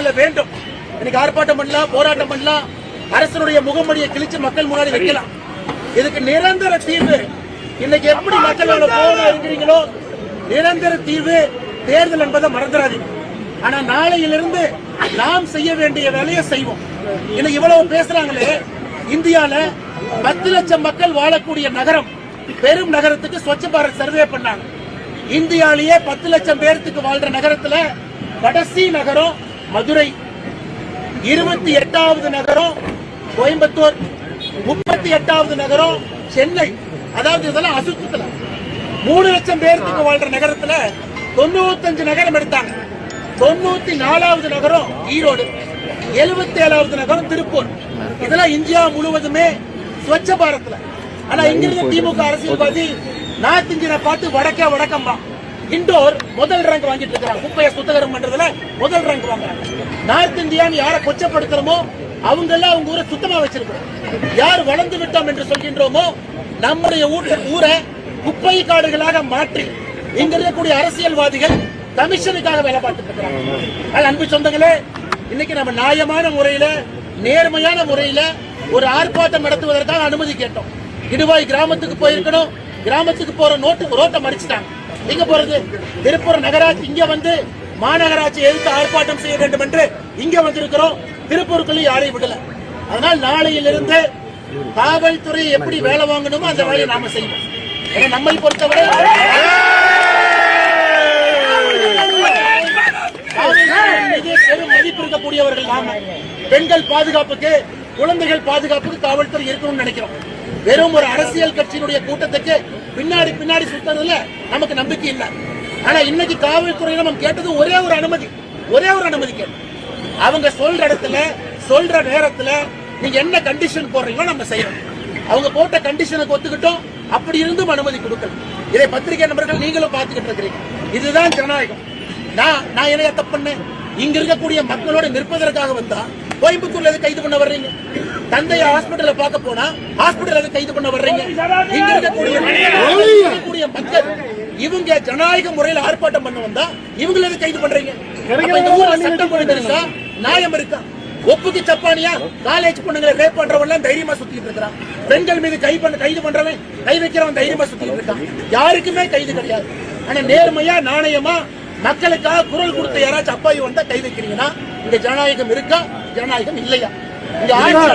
கொள்ள வேண்டும். இன்னைக்கு ஆர்ப்பாட்டம் பண்ணலாம் போராட்டம் பண்ணலாம். அரசனுடைய முகமடியை கிழிச்சு மக்கள் முன்னாடி வைக்கலாம். இதுக்கு நிரந்தர தீர்வு இன்னைக்கு எப்படி மக்கள் அவ்வளவு இருக்கிறீங்களோ நிரந்தர தீர்வு தேர்தல் என்பதை மறந்துடாதீங்க. ஆனா நாளையிலிருந்து நாம் செய்ய வேண்டிய வேலையை செய்வோம். இன்னைக்கு இவ்வளவு பேசுறாங்களே இந்தியால பத்து லட்சம் மக்கள் வாழக்கூடிய நகரம் பெரும் நகரத்துக்கு ஸ்வச்ச பாரத் சர்வே பண்ணாங்க. இந்தியாலேயே பத்து லட்சம் பேர்த்துக்கு வாழ்ற நகரத்துல கடைசி நகரம் மதுரை இருபத்தி எட்டாவது நகரம் கோயம்புத்தூர் முப்பத்தி எட்டாவது நகரம் சென்னை. அதாவது இதெல்லாம் அசுத்தத்துல. மூணு லட்சம் பேருக்கு வாழ்ற நகரத்துல தொண்ணூத்தஞ்சு நகரம் எடுத்தாங்க. தொண்ணூத்தி நாலாவது நகரம் ஈரோடு எழுபத்தி ஏழாவது நகரம் திருப்பூர். இதெல்லாம் இந்தியா முழுவதுமே ஸ்வச்ச பாரத்ல ஆனா இங்கிருந்து திமுக அரசியல்வாதி நார்த் இந்தியனை பார்த்து வடக்கே வடக்கம்பா இண்டோர் முதல் ரேங்க் வாங்கிட்டு இருக்கிறாங்க. குப்பையை சுத்தகரம் பண்றதுல முதல் ரேங்க் வாங்குறாங்க. நார்த் இந்தியான்னு யாரை கொச்சப்படுத்துறோமோ அவங்க எல்லாம் அவங்க ஊரை சுத்தமா வச்சிருக்கிறோம் யார் வளர்ந்து விட்டோம் என்று சொல்கின்றோமோ நம்முடைய ஊரை குப்பை காடுகளாக மாற்றி இங்க இருக்கக்கூடிய அரசியல்வாதிகள் கமிஷனுக்காக வேலை பார்த்துட்டு இருக்கிறாங்க. அன்பு சொந்தங்களே இன்னைக்கு நம்ம நியாயமான முறையில நேர்மையான முறையில ஒரு ஆர்ப்பாட்டம் நடத்துவதற்காக அனுமதி கேட்டோம். இடுவாய் கிராமத்துக்கு போயிருக்கணும். கிராமத்துக்கு போற நோட்டு ரோட்டை மறிச்சிட்டாங்க எங்க போறது திருப்பூர் நகராட்சி இங்க வந்து மாநகராட்சி எதிர்த்து ஆர்ப்பாட்டம் செய்ய வேண்டும் என்று இங்க வந்திருக்கிறோம். திருப்பூருக்குள்ள யாரையும் விடல. அதனால் நாளையிலிருந்து காவல்துறை எப்படி வேலை வாங்கணுமோ அந்த வேலையை நாம செய்வோம். ஏன்னா நம்மை பொறுத்தவரை பெரும் மதிப்பு இருக்கக்கூடியவர்கள் நாம. பெண்கள் பாதுகாப்புக்கு குழந்தைகள் பாதுகாப்புக்கு காவல்துறை இருக்கணும்னு நினைக்கிறோம். வெறும் ஒரு அரசியல் கட்சியினுடைய கூட்டத்துக்கு பின்னாடி பின்னாடி சுத்துறதுல நமக்கு நம்பிக்கை இல்லை. ஆனா இன்னைக்கு காவல்துறையில நம்ம கேட்டது ஒரே ஒரு அனுமதி. ஒரே ஒரு அனுமதி கேட்டோம் அவங்க சொல்ற இடத்துல சொல்ற நேரத்துல நீங்க என்ன கண்டிஷன் போடுறீங்களோ நம்ம செய்யறோம். அவங்க போட்ட கண்டிஷனுக்கு ஒத்துக்கிட்டோம். அப்படி இருந்தும் அனுமதி கொடுக்கல. இதை பத்திரிகை நண்பர்கள் நீங்களும் பார்த்துக்கிட்டு இருக்கிறீங்க. இதுதான் ஜனநாயகம். நான் நான் என்ன தப்பு பண்ணேன். இங்க இருக்கக்கூடிய மக்களோட நிற்பதற்காக வந்தா கோயம்புத்தூர்ல எது கைது பண்ண வர்றீங்க? தந்தைய ஹாஸ்பிடல்ல பார்க்க போனா ஹாஸ்பிடல் எது கைது பண்ண வர்றீங்க? இங்க இருக்கக்கூடிய மக்கள் இவங்க ஜனநாயக முறையில் ஆர்ப்பாட்டம் பண்ண வந்தா இவங்களை எது கைது பண்றீங்க? சட்டம் இருக்கா? நியாயம் இருக்கா? ஒப்புக்கு சப்பானியா? காலேஜ் பொண்ணுங்களை ரேப் பண்றவன் தைரியமா சுத்திட்டு இருக்கிறான். பெண்கள் மீது கை பண்ண கைது பண்றவன் கை வைக்கிறவன் தைரியமா சுத்திட்டு இருக்கான். யாருக்குமே கைது கிடையாது. ஆனா நேர்மையா நாணயமா மக்களுக்காக குரல் கொடுத்த யாராச்சும் அப்பாவி வந்தா கை வைக்கிறீங்கன்னா இங்க ஜனநாயகம் இருக்கா? ஜனநாயகம் இல்லையா? இங்க ஆட்சி